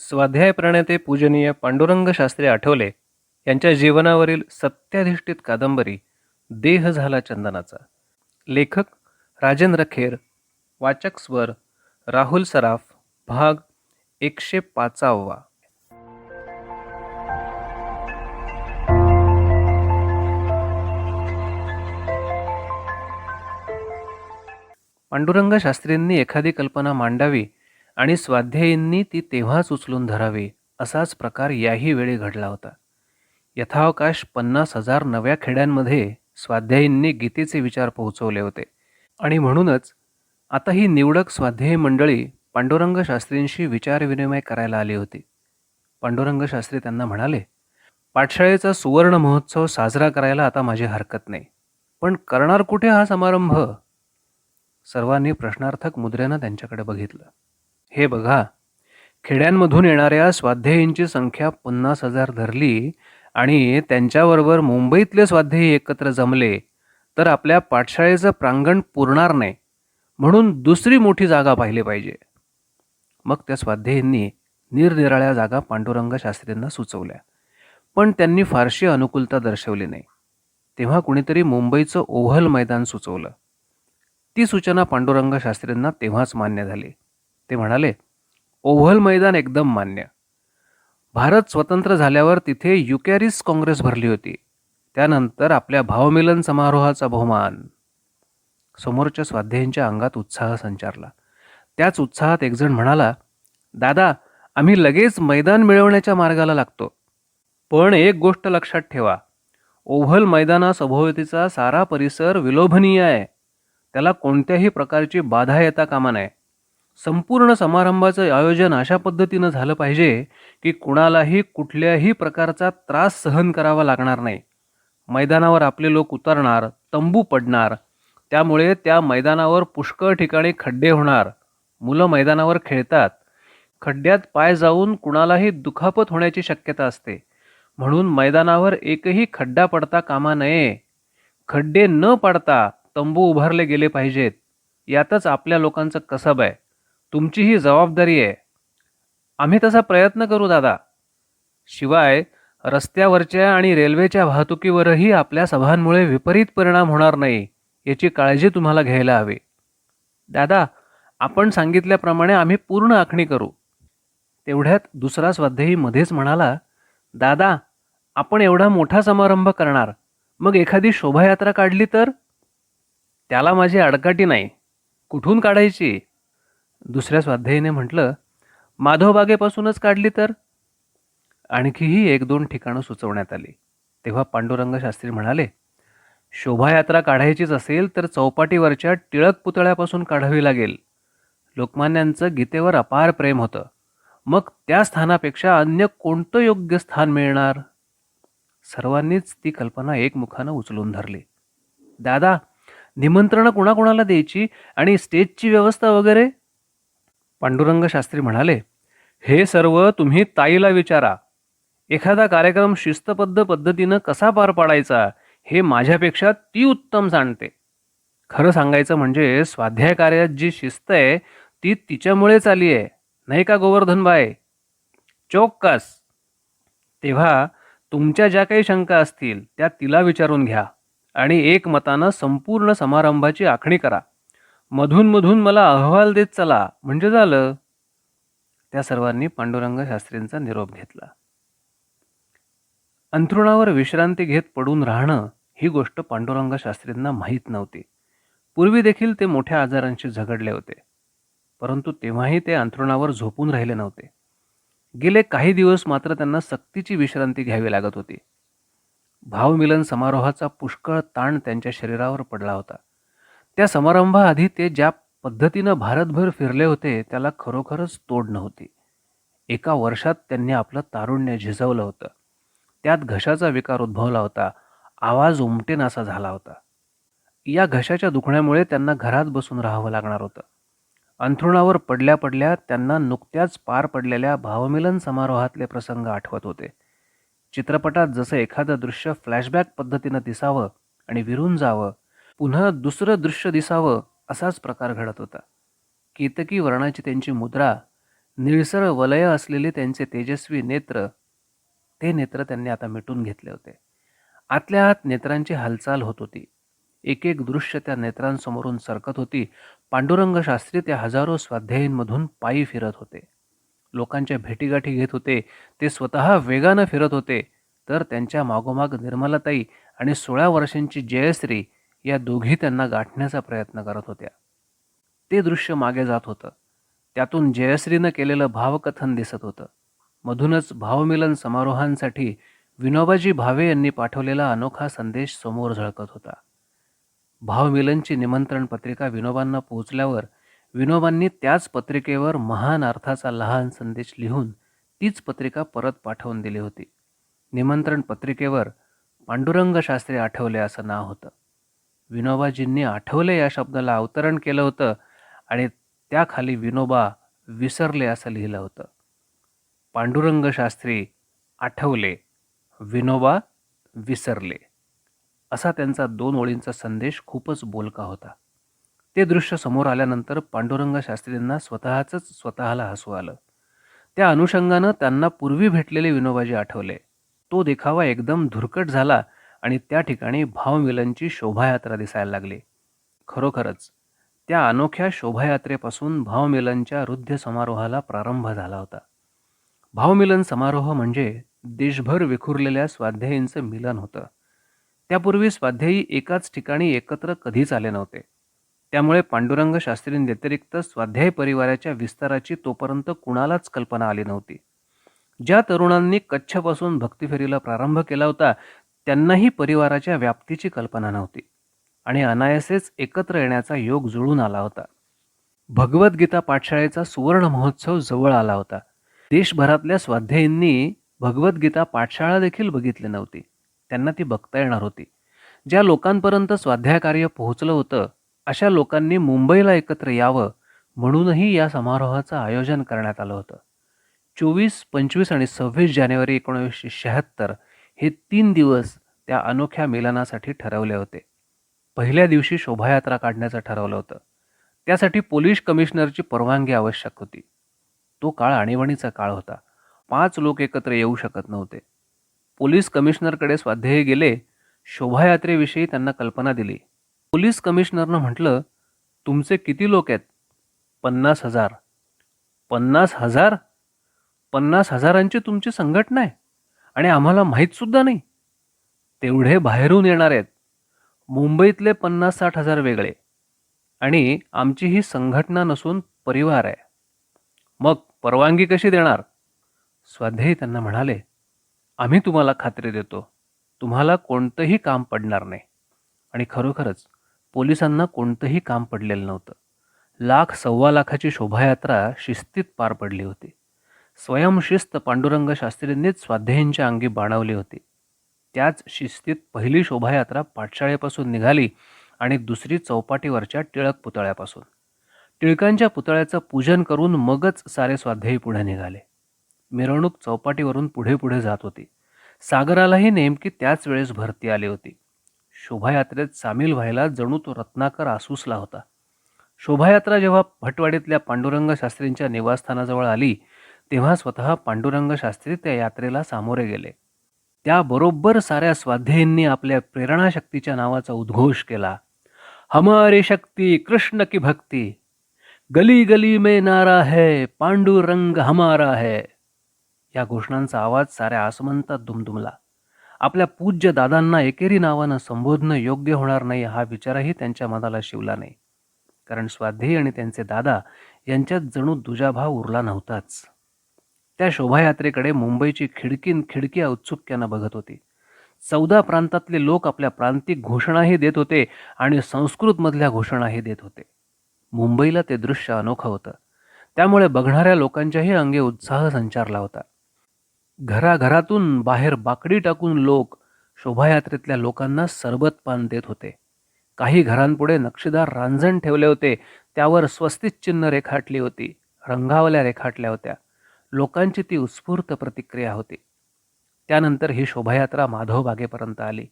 स्वाध्याय प्रणेते पूजनीय पांडुरंग शास्त्री आठवले यांच्या जीवनावरील सत्याधिष्ठित कादंबरी देह झाला चंदनाचा. लेखक राजेंद्र खेर वाचक स्वर राहुल सराफ भाग एकशे पाचावा पांडुरंग शास्त्रींनी एखादी कल्पना मांडावी आणि स्वाध्यायींनी ती तेव्हाच उचलून धरावी असाच प्रकार याही वेळी घडला होता. यथावकाश पन्नास हजार नव्या खेड्यांमध्ये स्वाध्यायींनी गीतेचे विचार पोहोचवले होते. आणि म्हणूनच आता ही निवडक स्वाध्यायी मंडळी पांडुरंग शास्त्रींशी विचारविनिमय करायला आली होती. पांडुरंग शास्त्री त्यांना म्हणाले पाठशाळेचा सुवर्ण महोत्सव साजरा करायला आता माझी हरकत नाही. पण करणार कुठे हा समारंभ? सर्वांनी प्रश्नार्थक मुद्रेनं त्यांच्याकडे बघितलं. हे बघा. खेड्यांमधून येणाऱ्या स्वाध्यायींची संख्या पन्नास हजार धरली आणि त्यांच्याबरोबर मुंबईतले स्वाध्यायी एकत्र जमले तर आपल्या पाठशाळेचं प्रांगण पुरणार नाही म्हणून दुसरी मोठी जागा पाहिली पाहिजे. मग त्या स्वाध्यायींनी निरनिराळ्या जागा पांडुरंग शास्त्रींना सुचवल्या. पण त्यांनी फारशी अनुकूलता दर्शवली नाही. तेव्हा कुणीतरी मुंबईचं ओव्हल मैदान सुचवलं. ती सूचना पांडुरंग शास्त्रींना तेव्हाच मान्य झाली. ते म्हणाले ओव्हल मैदान एकदम मान्य. भारत स्वतंत्र झाल्यावर तिथे युकॅरिस काँग्रेस भरली होती. त्यानंतर आपल्या भावमिलन समारोहाचा बहुमान. समोरच्या स्वाध्यायांच्या अंगात उत्साह संचारला. त्याच उत्साहात एकजण म्हणाला दादा आम्ही लगेच मैदान मिळवण्याच्या मार्गाला लागतो. पण एक गोष्ट लक्षात ठेवा. ओव्हल मैदानासभोवतीचा सारा परिसर विलोभनीय आहे. त्याला कोणत्याही प्रकारची बाधा येता कामा नये. संपूर्ण समारंभाचं आयोजन अशा पद्धतीनं झालं पाहिजे की कुणालाही कुठल्याही प्रकारचा त्रास सहन करावा लागणार नाही. मैदानावर आपले लोक उतरणार तंबू पडणार त्यामुळे त्या मैदानावर पुष्कळ ठिकाणी खड्डे होणार. मुलं मैदानावर खेळतात. खड्ड्यात पाय जाऊन कुणालाही दुखापत होण्याची शक्यता असते. म्हणून मैदानावर एकही खड्डा पडता कामा नये. खड्डे न पडता तंबू उभारले गेले पाहिजेत. यातच आपल्या लोकांचं कसब आहे. तुमची ही जबाबदारी आहे. आम्ही तसा प्रयत्न करू दादा. शिवाय रस्त्यावरच्या आणि रेल्वेच्या वाहतुकीवरही आपल्या सभांमुळे विपरीत परिणाम होणार नाही याची काळजी तुम्हाला घ्यायला हवी. दादा आपण सांगितल्याप्रमाणे आम्ही पूर्ण आखणी करू. तेवढ्यात दुसरा स्वाध्यायी मध्येच म्हणाला दादा आपण एवढा मोठा समारंभ करणार. मग एखादी शोभायात्रा काढली तर? त्याला माझी अडकाटी नाही. कुठून काढायची? दुसऱ्या स्वाध्यायीने म्हटलं माधवबागेपासूनच काढली तर? आणखीही एक दोन ठिकाणं सुचवण्यात आली. तेव्हा पांडुरंग शास्त्री म्हणाले शोभायात्रा काढायचीच असेल तर चौपाटीवरच्या टिळक पुतळ्यापासून काढावी लागेल. लोकमान्यांचं गीतेवर अपार प्रेम होतं. मग त्या स्थानापेक्षा अन्य कोणतं योग्य स्थान मिळणार? सर्वांनीच ती कल्पना एकमुखानं उचलून धरली. दादा निमंत्रणं कुणाकुणाला द्यायची आणि स्टेजची व्यवस्था वगैरे? पांडुरंग शास्त्री म्हणाले हे सर्व तुम्ही ताईला विचारा. एखादा कार्यक्रम शिस्तबद्ध पद्धतीनं कसा पार पाडायचा हे माझ्यापेक्षा ती उत्तम जाणते खरं सांगायचं म्हणजे स्वाध्याय कार्यात जी शिस्त आहे ती तिच्यामुळेच आली आहे नाही का गोवर्धनबाई चोक्कस. तेव्हा तुमच्या ज्या काही शंका असतील त्या तिला विचारून घ्या आणि एकमतानं संपूर्ण समारंभाची आखणी करा. मधून मधून मला अहवाल देत चला. म्हणजे झालं? त्या सर्वांनी पांडुरंग शास्त्रींचा निरोप घेतला. अंथरुणावर विश्रांती घेत पडून राहणं ही गोष्ट पांडुरंग शास्त्रींना माहीत नव्हती. पूर्वी देखील ते मोठ्या आजारांशी झगडले होते. परंतु तेव्हाही ते अंथरुणावर झोपून राहिले नव्हते. गेले काही दिवस मात्र त्यांना सक्तीची विश्रांती घ्यावी लागत होती. भावमिलन समारोहाचा पुष्कळ ताण त्यांच्या शरीरावर पडला होता. त्या समारंभाआधी ते ज्या पद्धतीनं भारतभर फिरले होते त्याला खरोखरच तोड नव्हती. एका वर्षात त्यांनी आपलं तारुण्य झिजवलं होतं. त्यात घशाचा विकार उद्भवला होता. आवाज उमटेनासा झाला होता. या घशाच्या दुखण्यामुळे त्यांना घरात बसून राहावं लागणार होतं. अंथरुणावर पडल्या पडल्या त्यांना नुकत्याच पार पडलेल्या भावमिलन समारोहातले प्रसंग आठवत होते. चित्रपटात जसं एखादं दृश्य फ्लॅशबॅक पद्धतीनं दिसावं आणि विरून जावं पुन्हा दुसरं दृश्य दिसावं असाच प्रकार घडत होता. केतकी वर्णाची त्यांची मुद्रा निळसर वलय असलेले त्यांचे तेजस्वी नेत्र ते नेत्र त्यांनी आता मिटून घेतले होते. आतल्या आत नेत्रांची हालचाल होत होती. एक एक दृश्य त्या नेत्रांसमोरून सरकत होती. पांडुरंग शास्त्री त्या हजारो स्वाध्यायींमधून पायी फिरत होते. लोकांच्या भेटीगाठी घेत होते. ते स्वतः वेगानं फिरत होते. तर त्यांच्या मागोमाग निर्मलाताई आणि सोळा वर्षांची जयश्री या दोघी त्यांना गाठण्याचा प्रयत्न करत होत्या. ते दृश्य मागे जात होतं. त्यातून जयश्रीनं केलेलं भावकथन दिसत होतं. मधूनच भावमिलन समारोहांसाठी विनोबाजी भावे यांनी पाठवलेला अनोखा संदेश समोर झळकत होता. भावमिलनची निमंत्रण पत्रिका विनोबांना पोहोचल्यावर विनोबांनी त्याच पत्रिकेवर महान अर्थाचा लहान संदेश लिहून तीच पत्रिका परत पाठवून दिली होती. निमंत्रण पत्रिकेवर पांडुरंग शास्त्री आठवले असं नाव होतं. विनोबाजींनी आठवले या शब्दाला अवतरण केलं होतं आणि त्याखाली विनोबा विसरले असं लिहिलं होतं. पांडुरंग शास्त्री आठवले विनोबा विसरले. असा त्यांचा दोन ओळींचा संदेश खूपच बोलका होता. ते दृश्य समोर आल्यानंतर पांडुरंग शास्त्रींना स्वतःच स्वतःला हसू आलं. त्या अनुषंगानं त्यांना पूर्वी भेटलेले विनोबाजी आठवले. तो देखावा एकदम धुरकट झाला आणि त्या ठिकाणी भावमिलनची शोभायात्रा दिसायला लागली. खरोखरच त्या अनोख्या शोभायात्रेपासून भावमिलनच्या रुद्ध समारोहाला प्रारंभ झाला होता. भावमिलन समारोह म्हणजे देशभर विखुरलेल्या स्वाध्यायींचं मिलन होतं. त्यापूर्वी स्वाध्यायी एकाच ठिकाणी एकत्र कधीच आले नव्हते. त्यामुळे पांडुरंग शास्त्रींव्यतिरिक्त स्वाध्याय परिवाराच्या विस्ताराची तोपर्यंत कुणालाच कल्पना आली नव्हती. ज्या तरुणांनी कच्छपासून भक्तिफेरीला प्रारंभ केला होता त्यांनाही परिवाराच्या व्याप्तीची कल्पना नव्हती आणि अनायसेच एकत्र येण्याचा योग जुळून आला होता. भगवद्गीता पाठशाळेचा सुवर्ण महोत्सव जवळ आला होता. देशभरातल्या स्वाध्यायींनी भगवद्गीता पाठशाळा देखील बघितली नव्हती. त्यांना ती बघता येणार होती. ज्या लोकांपर्यंत स्वाध्याय कार्य पोहोचलं होतं अशा लोकांनी मुंबईला एकत्र यावं म्हणूनही या समारोहाचं आयोजन करण्यात आलं होतं. चोवीस पंचवीस आणि सव्वीस जानेवारी एकोणीसशे शहात्तर हे तीन दिवस त्या अनोख्या मिलनासाठी ठरवले होते. पहिल्या दिवशी शोभायात्रा काढण्याचं ठरवलं होतं. त्यासाठी पोलीस कमिशनरची परवानगी आवश्यक होती. तो काळ आणीबाणीचा काळ होता. पाच लोक एकत्र येऊ शकत नव्हते. पोलीस कमिशनरकडे स्वाध्यायी गेले शोभायात्रेविषयी त्यांना कल्पना दिली. पोलीस कमिशनरनं म्हटलं तुमचे किती लोक आहेत? पन्नास हजार. पन्नास हजार? पन्नास हजारांची तुमची संघटना आहे? आणि आम्हाला माहीतसुद्धा नाही. तेवढे बाहेरून येणार आहेत. मुंबईतले पन्नास साठ हजार वेगळे. आणि आमची ही संघटना नसून परिवार आहे. मग परवानगी कशी देणार? स्वाध्यायी त्यांना म्हणाले आम्ही तुम्हाला खात्री देतो. तुम्हाला कोणतंही काम पडणार नाही. आणि खरोखरच पोलिसांना कोणतंही काम पडलेलं नव्हतं. लाख सव्वा लाखाची शोभायात्रा शिस्तीत पार पडली होती. स्वयंशिस्त पांडुरंग शास्त्रींनीच स्वाध्यायींच्या अंगी बाणवली होती. त्याच शिस्तीत पहिली शोभायात्रा पाठशाळेपासून निघाली आणि दुसरी चौपाटीवरच्या टिळक पुतळ्यापासून. टिळकांच्या पुतळ्याचं पूजन करून मगच सारे स्वाध्यायी पुढे निघाले. मिरवणूक चौपाटीवरून पुढे पुढे जात होती. सागरालाही नेमकी त्याच वेळेस भरती आली होती. शोभायात्रेत सामील व्हायला जणू तो रत्नाकर आसूसला होता. शोभायात्रा जेव्हा भटवाडीतल्या पांडुरंग शास्त्रींच्या निवासस्थानाजवळ आली तेव्हा स्वतः पांडुरंग शास्त्री त्या यात्रेला सामोरे गेले. त्याबरोबर साऱ्या स्वाध्यायींनी आपल्या प्रेरणाशक्तीच्या नावाचा उद्घोष केला. हमारी शक्ती कृष्ण की भक्ती. गली गली में नारा है पांडुरंग हमारा है. या घोषणांचा आवाज साऱ्या आसमंतात दुमदुमला. आपल्या पूज्य दादांना एकेरी नावानं संबोधणं योग्य होणार नाही हा विचारही त्यांच्या मनाला शिवला नाही. कारण स्वाध्यायी आणि त्यांचे दादा यांच्यात जणू दुजाभाव उरला नव्हताच. त्या शोभायात्रेकडे मुंबईची खिडकीन खिडकी औत्सुक्यानं बघत होती. चौदा प्रांतातले लोक आपल्या प्रांतिक घोषणाही देत होते आणि संस्कृतमधल्या घोषणाही देत होते. मुंबईला ते दृश्य अनोखं होतं. त्यामुळे बघणाऱ्या लोकांच्याही अंगे उत्साह संचारला होता. घराघरातून बाहेर बाकडी टाकून लोक शोभायात्रेतल्या लोकांना सरबत पान देत होते. काही घरांपुढे नक्षीदार रांजण ठेवले होते. त्यावर स्वस्तिक चिन्ह रेखाटली होती. रंगावल्या रेखाटल्या होत्या. लोकांची ती उत्स्फूर्त प्रतिक्रिया होती. त्यानंतर ही शोभायात्रा माधव बागेपर्यंत आली.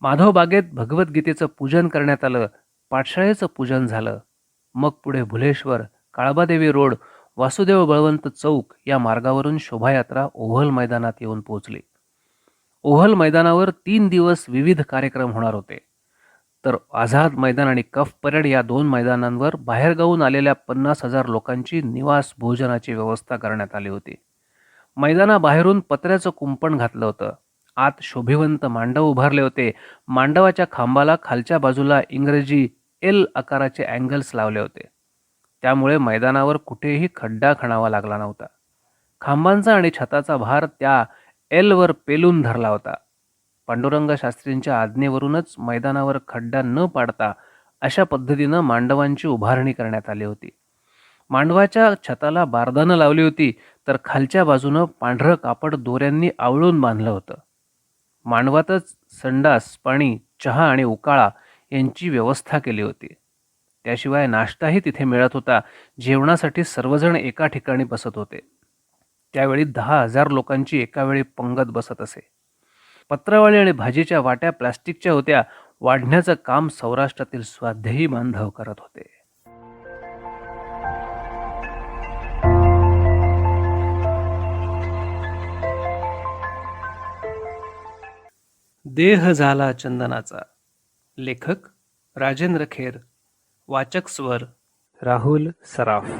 माधव बागेत भगवद्गीतेचं पूजन करण्यात आलं पाठशाळेचं पूजन झालं. मग पुढे भुलेश्वर काळबादेवी रोड वासुदेव बळवंत चौक या मार्गावरून शोभायात्रा ओव्हल मैदानात येऊन पोहोचली. ओव्हल मैदानावर तीन दिवस विविध कार्यक्रम होणार होते. तर आझाद मैदान आणि कफ परेड या दोन मैदानांवर बाहेरगावून आलेल्या पन्नास हजार लोकांची निवास भोजनाची व्यवस्था करण्यात आली होती. मैदानाबाहेरून पत्र्याचं कुंपण घातलं होतं. आत शोभिवंत मांडव उभारले होते. मांडवाच्या खांबाला खालच्या बाजूला इंग्रजी एल आकाराचे अँगल्स लावले होते. त्यामुळे मैदानावर कुठेही खड्डा खणावा लागला नव्हता. खांबांचा आणि छताचा भार त्या एलवर पेलून धरला होता. पांडुरंग शास्त्रींच्या आज्ञेवरूनच मैदानावर खड्डा न पाडता अशा पद्धतीनं मांडवांची उभारणी करण्यात आली होती. मांडवाच्या छताला बारदानं लावली होती तर खालच्या बाजूनं पांढरं कापड दोऱ्यांनी आवळून बांधलं होतं. मांडवातच संडास पाणी चहा आणि उकाळा यांची व्यवस्था केली होती. त्याशिवाय नाश्ताही तिथे मिळत होता. जेवणासाठी सर्वजण एका ठिकाणी बसत होते. त्यावेळी दहा हजार लोकांची एकावेळी पंगत बसत असे. पत्रावळी आणि भाजीच्या वाट्या प्लास्टिकच्या होत्या वाढण्याचं काम सौराष्ट्रातील स्वाध्यायी बांधव करत होते. देह झाला चंदनाचा. लेखक राजेंद्र खेर वाचक स्वर राहुल सराफ.